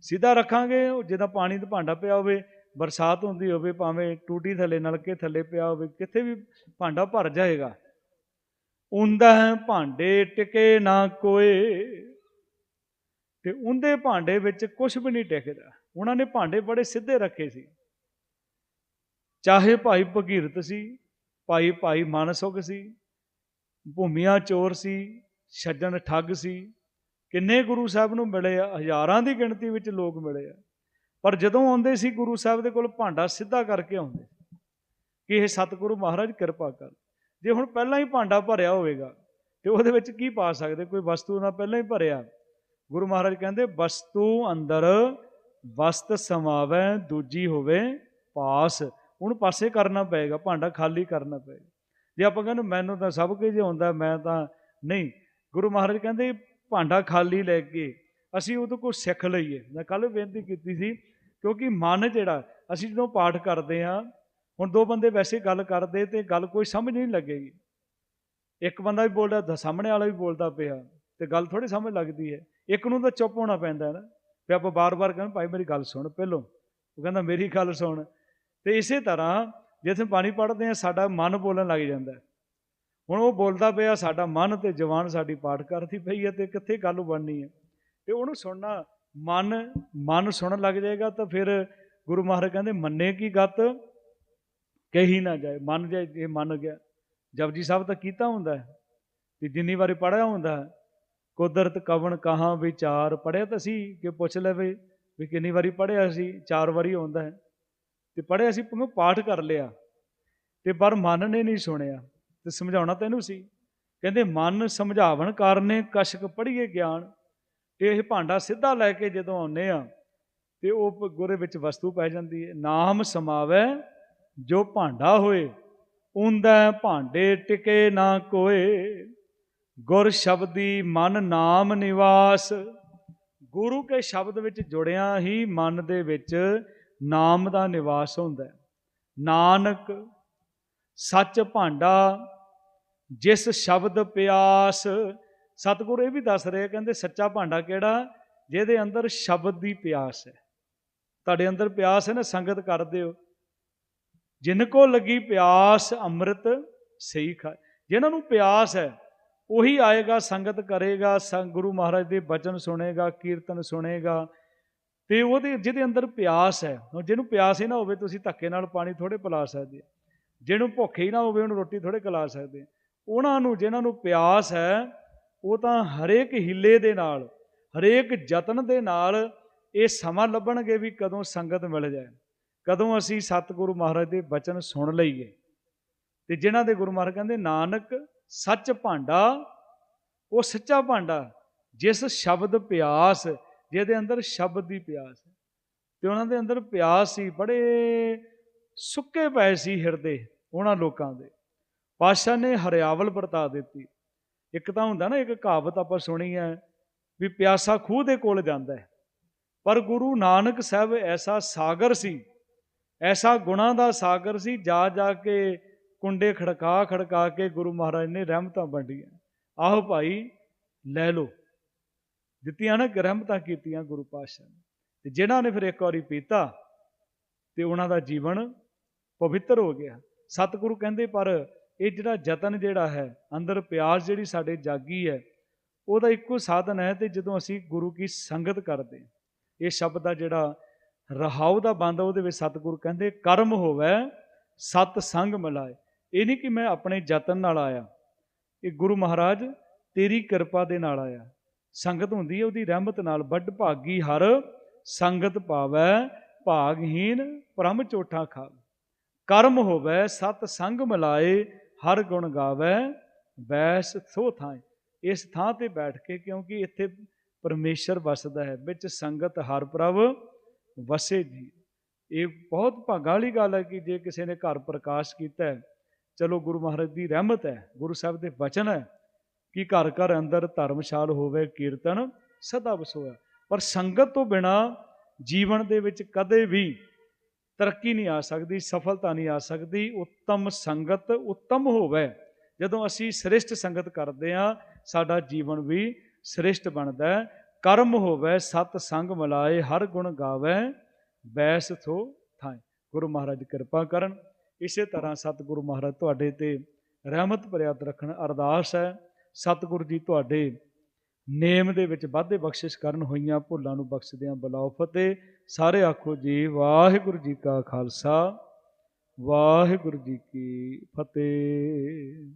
ਸਿੱਧਾ ਰੱਖਾਂਗੇ ਉਹ ਜਿਹਦਾ ਪਾਣੀ ਦਾ ਭਾਂਡਾ ਪਿਆ ਹੋਵੇ, ਬਰਸਾਤ ਹੁੰਦੀ ਹੋਵੇ, ਭਾਵੇਂ ਟੂਟੀ ਥੱਲੇ, ਨਲਕੇ ਥੱਲੇ ਪਿਆ ਹੋਵੇ, ਕਿੱਥੇ ਵੀ ਭਾਂਡਾ ਭਰ ਜਾਏਗਾ। ਉਂਦਾ ਹੈ ਭਾਂਡੇ ਟਿਕੇ ਨਾ ਕੋਏ ਤੇ ਉਹਦੇ ਭਾਂਡੇ ਵਿੱਚ ਕੁਝ ਵੀ ਨਹੀਂ ਟਿਕਦਾ। ਉਹਨਾਂ ਨੇ ਭਾਂਡੇ ਬੜੇ ਸਿੱਧੇ ਰੱਖੇ ਸੀ। ਚਾਹੇ ਭਾਈ ਭਗੀਰਤ ਸੀ, ਭਾਈ ਭਾਈ ਮਾਨਸੁਖ ਸੀ, ਭੂਮੀਆਂ ਚੋਰ ਸੀ, ਛੱਜਣ ਠੱਗ ਸੀ, ਕਿੰਨੇ ਗੁਰੂ ਸਾਹਿਬ ਨੂੰ ਮਿਲੇ ਆ, ਹਜ਼ਾਰਾਂ ਦੀ ਗਿਣਤੀ ਵਿੱਚ ਲੋਕ ਮਿਲੇ ਆ। ਪਰ ਜਦੋਂ ਆਉਂਦੇ ਸੀ ਗੁਰੂ ਸਾਹਿਬ ਦੇ ਕੋਲ, ਭਾਂਡਾ ਸਿੱਧਾ ਕਰਕੇ ਆਉਂਦੇ ਕਿ ਇਹ ਸਤਿਗੁਰੂ ਮਹਾਰਾਜ ਕਿਰਪਾ ਕਰ। ਜੇ ਹੁਣ ਪਹਿਲਾਂ ਹੀ ਭਾਂਡਾ ਭਰਿਆ ਹੋਵੇਗਾ, ਤੇ ਉਹਦੇ ਵਿੱਚ ਕੀ ਪਾ ਸਕਦੇ? ਕੋਈ ਵਸਤੂ ਨਾਲ ਪਹਿਲਾਂ ਹੀ ਭਰਿਆ। ਗੁਰੂ ਮਹਾਰਾਜ ਕਹਿੰਦੇ, ਵਸਤੂ ਅੰਦਰ ਵਸਤ ਸਮਾਵੈ, ਦੂਜੀ ਹੋਵੇ ਪਾਸ। ਉਹਨੂੰ ਪਾਸੇ ਕਰਨਾ ਪਏਗਾ, ਭਾਂਡਾ ਖਾਲੀ ਕਰਨਾ ਪਏਗਾ। ਜੇ ਆਪਾਂ ਕਹਿੰਦੇ, ਮੈਨੂੰ ਤਾਂ ਸਭ ਕੁਝ ਹੁੰਦਾ, ਮੈਂ ਤਾਂ ਨਹੀਂ। ਗੁਰੂ ਮਹਾਰਾਜ ਕਹਿੰਦੇ, ਭਾਂਡਾ ਖਾਲੀ ਲੈ ਕੇ ਅਸੀਂ ਉਹ ਤੋਂ ਕੋਲ ਸਿੱਖ ਲਈਏ। ਮੈਂ ਕੱਲ ਬੇਨਤੀ ਕੀਤੀ ਸੀ, ਕਿਉਂਕਿ ਮਨ ਜਿਹੜਾ, ਅਸੀਂ ਜਦੋਂ ਪਾਠ ਕਰਦੇ ਹਾਂ, ਹੁਣ ਦੋ ਬੰਦੇ ਵੈਸੇ ਗੱਲ ਕਰਦੇ ਤੇ ਗੱਲ ਕੋਈ ਸਮਝ ਨਹੀਂ ਲੱਗੇਗੀ। ਇੱਕ ਬੰਦਾ ਵੀ ਬੋਲਦਾ ਤਾਂ ਸਾਹਮਣੇ ਵਾਲਾ ਵੀ ਬੋਲਦਾ ਪਿਆ ਤੇ ਗੱਲ ਥੋੜੀ ਸਮਝ ਲੱਗਦੀ ਹੈ। ਇੱਕ ਨੂੰ ਤਾਂ ਚੁੱਪ ਹੋਣਾ ਪੈਂਦਾ ਹੈ ਨਾ। ਵੀ ਆਪਾਂ ਬਾਰ-ਬਾਰ ਕਹਿੰਦੇ, ਭਾਈ ਮੇਰੀ ਗੱਲ ਸੁਣ ਪਹਿਲੋਂ। ਉਹ ਕਹਿੰਦਾ, ਮੇਰੀ ਗੱਲ ਸੁਣ। ਤੇ ਇਸੇ ਤਰ੍ਹਾਂ ਜਿੱਥੇ ਪਾਣੀ ਪੜਦੇ ਆ, ਸਾਡਾ ਮਨ ਬੋਲਣ ਲੱਗ ਜਾਂਦਾ। ਹੁਣ ਉਹ ਬੋਲਦਾ ਪਿਆ, ਸਾਡਾ ਮਨ ਤੇ ਜਵਾਨ ਸਾਡੀ ਪਾਠ ਕਰਦੀ ਪਈ ਹੈ ਤੇ ਕਿੱਥੇ ਗੱਲ ਬਣਨੀ ਹੈ ਤੇ ਉਹਨੂੰ ਸੁਣਨਾ, ਮਨ ਮਨ ਸੁਣਨ ਲੱਗ ਜਾਏਗਾ ਤਾਂ ਫਿਰ ਗੁਰੂ ਮਹਾਰਾਜ ਕਹਿੰਦੇ, ਮੰਨੇ ਕੀ ਗੱਤ? ਕਹੀ ਨਾ ਜਾਏ। ਮਨ ਜੇ ਇਹ ਮੰਨ ਗਿਆ। ਜਪਜੀ ਸਾਹਿਬ ਤਾਂ ਕੀਤਾ ਹੁੰਦਾ ਹੈ। ਤੇ ਜਿੰਨੀ ਵਾਰੀ ਪੜਿਆ ਹੁੰਦਾ ਹੈ ਕੁਦਰਤ ਕਵਣ ਕਹਾਂ ਵਿਚਾਰ? ਪੜਿਆ ਤਾਂ ਸੀ ਕਿ ਪੁੱਛ ਲਵੇ ਵੀ ਕਿੰਨੀ ਵਾਰੀ ਪੜਿਆ ਸੀ, ਚਾਰ ਵਾਰੀ ਆਉਂਦਾ ਹੈ। ਤੇ ਪੜਿਆ ਸੀ ਭਾਵੇਂ ਪਾਠ ਕਰ ਲਿਆ। ਤੇ ਪਰ ਮਨ ਨੇ ਨਹੀਂ ਸੁਣਿਆ। ਤੇ ਸਮਝਾਉਣਾ ਤੈਨੂੰ ਸੀ। ਕਹਿੰਦੇ, ਮਨ ਸਮਝਾਵਣ ਕਾਰਨੇ ਕਸ਼ਕ ਪੜੀਏ ਗਿਆਨ। ਤੇ ਇਹ ਭਾਂਡਾ ਸਿੱਧਾ ਲੈ ਕੇ ਜਦੋਂ ਆਉਨੇ ਆ ਤੇ ਉਹ ਗੁਰੇ ਵਿੱਚ ਵਸਤੂ ਪੈ ਜਾਂਦੀ ਹੈ। ਨਾਮ ਸਮਾਵੈ ਜੋ ਭਾਂਡਾ ਹੋਏ ਉਂਦਾ ਭਾਂਡੇ ਟਿਕੇ ਨਾ ਕੋਏ। ਗੁਰ ਸ਼ਬਦੀ ਮਨ ਨਾਮ ਨਿਵਾਸ। ਗੁਰੂ ਕੇ ਸ਼ਬਦ ਵਿੱਚ ਜੁੜਿਆ ਹੀ ਮਨ ਦੇ ਵਿੱਚ ਨਾਮ ਦਾ ਨਿਵਾਸ ਹੁੰਦਾ ਹੈ। ਨਾਨਕ, ਸੱਚ ਭਾਂਡਾ, ਜਿਸ ਸ਼ਬਦ ਪਿਆਸ। ਸਤਿਗੁਰੂ ਇਹ ਵੀ ਦੱਸ ਰਹੇ, ਕਹਿੰਦੇ ਸੱਚਾ ਭਾਂਡਾ ਕਿਹੜਾ? ਜਿਹਦੇ ਅੰਦਰ ਸ਼ਬਦ ਦੀ ਪਿਆਸ ਹੈ। ਤੁਹਾਡੇ ਅੰਦਰ ਪਿਆਸ ਹੈ ਨਾ, ਸੰਗਤ ਕਰਦੇ ਹੋ ਜਿਨ ਕੋ ਲੱਗੀ ਪਿਆਸ, ਅੰਮ੍ਰਿਤ ਸਹੀ ਖਾ ਜਿਨ੍ਹਾਂ ਨੂੰ ਪਿਆਸ ਹੈ ਉਹੀ ਆਏਗਾ, ਸੰਗਤ ਕਰੇਗਾ ਸੰਗ ਗੁਰੂ ਮਹਾਰਾਜ ਦੇ ਬਚਨ ਸੁਣੇਗਾ, ਕੀਰਤਨ ਸੁਣੇਗਾ। ਤੇ ਉਹਦੇ, ਜਿਹਦੇ ਅੰਦਰ ਪਿਆਸ ਹੈ ਜਿਹਨੂੰ ਪਿਆਸ ਹੀ ਨਾ ਹੋਵੇ, ਤੁਸੀਂ ਧੱਕੇ ਨਾਲ ਪਾਣੀ ਥੋੜੇ ਪਿਲਾ ਸਕਦੇ ਜਿਹਨੂੰ ਭੁੱਖ ਹੀ ਨਾ ਹੋਵੇ, ਉਹਨੂੰ ਰੋਟੀ ਥੋੜੇ ਖਿਲਾ ਸਕਦੇ ਉਹਨਾਂ ਨੂੰ ਜਿਨ੍ਹਾਂ ਨੂੰ ਪਿਆਸ ਹੈ, ਉਹ ਤਾਂ ਹਰੇਕ ਹਿੱਲੇ ਦੇ ਨਾਲ, ਹਰੇਕ ਯਤਨ ਦੇ ਨਾਲ ਇਹ ਸਮਾਂ ਲੱਭਣਗੇ ਵੀ ਕਦੋਂ ਸੰਗਤ ਮਿਲ ਜਾਏ। ਕਦੋਂ ਅਸੀਂ ਸਤਿਗੁਰੂ ਮਹਾਰਾਜ ਦੇ ਬਚਨ ਸੁਣ ਲਈਏ। ਤੇ ਜਿਨ੍ਹਾਂ ਦੇ ਗੁਰੂ ਮਹਾਰਾਜ ਕਹਿੰਦੇ, ਨਾਨਕ ਸੱਚ ਭਾਂਡਾ, ਉਹ ਸੱਚਾ ਭਾਂਡਾ, ਜਿਸ ਸ਼ਬਦ ਪਿਆਸ, ਜਿਹਦੇ ਅੰਦਰ ਸ਼ਬਦ ਦੀ ਪਿਆਸ ਹੈ। ਤੇ ਉਹਨਾਂ ਦੇ ਅੰਦਰ ਪਿਆਸ ਸੀ ਬੜੇ ਸੁੱਕੇ ਪਏ ਸੀ ਹਿਰਦੇ ਉਹਨਾਂ ਲੋਕਾਂ ਦੇ। ਪਾਸ਼ਾ ਨੇ ਹਰਿਆਵਲ ਵਰਤਾ ਦਿੱਤੀ। ਇੱਕ ਤਾਂ ਹੁੰਦਾ ਨਾ, ਇੱਕ ਕਹਾਵਤ ਆਪਾਂ ਸੁਣੀ ਹੈ ਵੀ ਪਿਆਸਾ ਖੂਹ ਦੇ ਕੋਲ ਜਾਂਦਾ ਹੈ। ਪਰ ਗੁਰੂ ਨਾਨਕ ਸਾਹਿਬ ਐਸਾ ਸਾਗਰ ਸੀ, ਐਸਾ ਗੁਣਾ ਦਾ ਸਾਗਰ ਸੀ ਜਾ ਜਾ ਕੇ ਕੁੰਡੇ ਖੜਕਾ ਖੜਕਾ ਕੇ ਗੁਰੂ ਮਹਾਰਾਜ ਨੇ ਰਹਿਮਤਾਂ ਵੰਡੀਆਂ। ਆਹੋ ਭਾਈ ਲੈ ਲਓ। ਦਿੱਤੀਆਂ ਨਾ ਰਹਿਮਤਾਂ ਕੀਤੀਆਂ ਗੁਰੂ ਪਾਤਸ਼ਾਹ ਨੇ। ਤੇ ਜਿਨ੍ਹਾਂ ਨੇ ਫਿਰ ਇੱਕ ਵਾਰੀ ਪੀਤਾ ਤੇ ਉਹਨਾਂ ਦਾ ਜੀਵਨ ਪਵਿੱਤਰ ਹੋ ਗਿਆ। ਸਤਿਗੁਰੂ ਕਹਿੰਦੇ ਪਰ ਇਹ ਜਿਹੜਾ ਯਤਨ ਜਿਹੜਾ ਹੈ ਅੰਦਰ ਪਿਆਸ ਜਿਹੜੀ ਸਾਡੇ ਜਾਗੀ ਹੈ ਉਹਦਾ ਇੱਕੋ ਸਾਧਨ ਹੈ ਤੇ ਜਦੋਂ ਅਸੀਂ ਗੁਰੂ ਕੀ ਸੰਗਤ ਕਰਦੇ ਹਾਂ। ਇਹ ਸ਼ਬਦ ਦਾ ਜਿਹੜਾ ਰਹਾਉ ਦਾ ਬੰਦ ਆ, ਉਹਦੇ ਵਿੱਚ ਸਤਿਗੁਰੂ ਕਹਿੰਦੇ ਕਰਮ ਹੋਵੇ ਸਤ ਸੰਗ ਮਿਲਾਏ। ਇਹ ਨਹੀਂ ਕਿ ਮੈਂ ਆਪਣੇ ਯਤਨ ਨਾਲ ਆਇਆ। ਇਹ ਗੁਰੂ ਮਹਾਰਾਜ ਤੇਰੀ ਕਿਰਪਾ ਦੇ ਨਾਲ ਆਇਆ। ਸੰਗਤ ਹੁੰਦੀ ਹੈ, ਉਹਦੀ ਰਹਿਮਤ ਨਾਲ ਵੱਡ ਭਾਗੀ ਹਰ ਸੰਗਤ ਪਾਵੈ ਭਾਗਹੀਨ ਪਰਮ ਚੋਠਾ ਖਾ। ਕਰਮ ਹੋਵੇ, ਸਤ ਸੰਗ ਮਿਲਾਏ, ਹਰ ਗੁਣ ਗਾਵੇ, ਬੈਸ ਸੋ ਥਾਂ ਇਸ ਥਾਂ ਤੇ ਬੈਠ ਕੇ ਕਿਉਂਕਿ ਇੱਥੇ ਪਰਮੇਸ਼ਰ ਵਸਦਾ ਹੈ, ਵਿੱਚ ਸੰਗਤ ਹਰ ਪ੍ਰਭ ਵਸੇ ਜੀ ਇਹ ਬਹੁਤ ਭਾਗਾਂ ਵਾਲੀ ਗੱਲ ਹੈ ਕਿ ਜੇ ਕਿਸੇ ਨੇ ਘਰ ਪ੍ਰਕਾਸ਼ ਕੀਤਾ ਹੈ ਚਲੋ ਗੁਰੂ ਮਹਾਰਾਜ ਦੀ ਰਹਿਮਤ ਹੈ, ਗੁਰੂ ਸਾਹਿਬ ਦੇ ਬਚਨ ਹੈ ਕਿ ਘਰ ਘਰ ਅੰਦਰ ਧਰਮਸ਼ਾਲ ਹੋਵੇ, ਕੀਰਤਨ ਸਦਾ ਵਸੋਇਆ ਪਰ ਸੰਗਤ ਤੋਂ ਬਿਨਾ ਜੀਵਨ ਦੇ ਵਿੱਚ ਕਦੇ ਵੀ ਤਰੱਕੀ ਨਹੀਂ ਆ ਸਕਦੀ, ਸਫਲਤਾ ਨਹੀਂ ਆ ਸਕਦੀ। ਉੱਤਮ ਸੰਗਤ ਉੱਤਮ ਹੋਵੇ। ਜਦੋਂ ਅਸੀਂ ਸ੍ਰੇਸ਼ਟ ਸੰਗਤ ਕਰਦੇ ਆ ਸਾਡਾ ਜੀਵਨ ਵੀ ਸ੍ਰੇਸ਼ਟ ਬਣਦਾ ਹੈ। ਕਰਮ ਹੋਵੇ, ਸਤ ਸੰਗ ਮਿਲਾਏ, ਹਰ ਗੁਣ ਗਾਵੇ, ਬੈਸ ਥੋ ਥਾਏ। ਗੁਰੂ ਮਹਾਰਾਜ ਕਿਰਪਾ ਕਰਨ। ਇਸੇ ਤਰ੍ਹਾਂ ਸਤਿਗੁਰੂ ਮਹਾਰਾਜ ਤੁਹਾਡੇ ਤੇ ਰਹਿਮਤ ਪ੍ਰਿਆਤ ਰੱਖਣ ਅਰਦਾਸ ਹੈ। ਸਤਿਗੁਰੂ ਜੀ ਤੁਹਾਡੇ ਨੇਮ ਦੇ ਵਿੱਚ ਵਾਧੇ ਬਖਸ਼ਿਸ਼ ਕਰਨ ਹੋਈਆਂ ਭੁੱਲਾਂ ਨੂੰ ਬਖਸ਼ਦਿਆਂ ਬੁਲਾਓ ਫਤਿਹ। ਸਾਰੇ ਆਖੋ ਜੀ, ਵਾਹਿਗੁਰੂ ਜੀ ਕਾ ਖਾਲਸਾ, ਵਾਹਿਗੁਰੂ ਜੀ ਕੀ ਫਤਿਹ।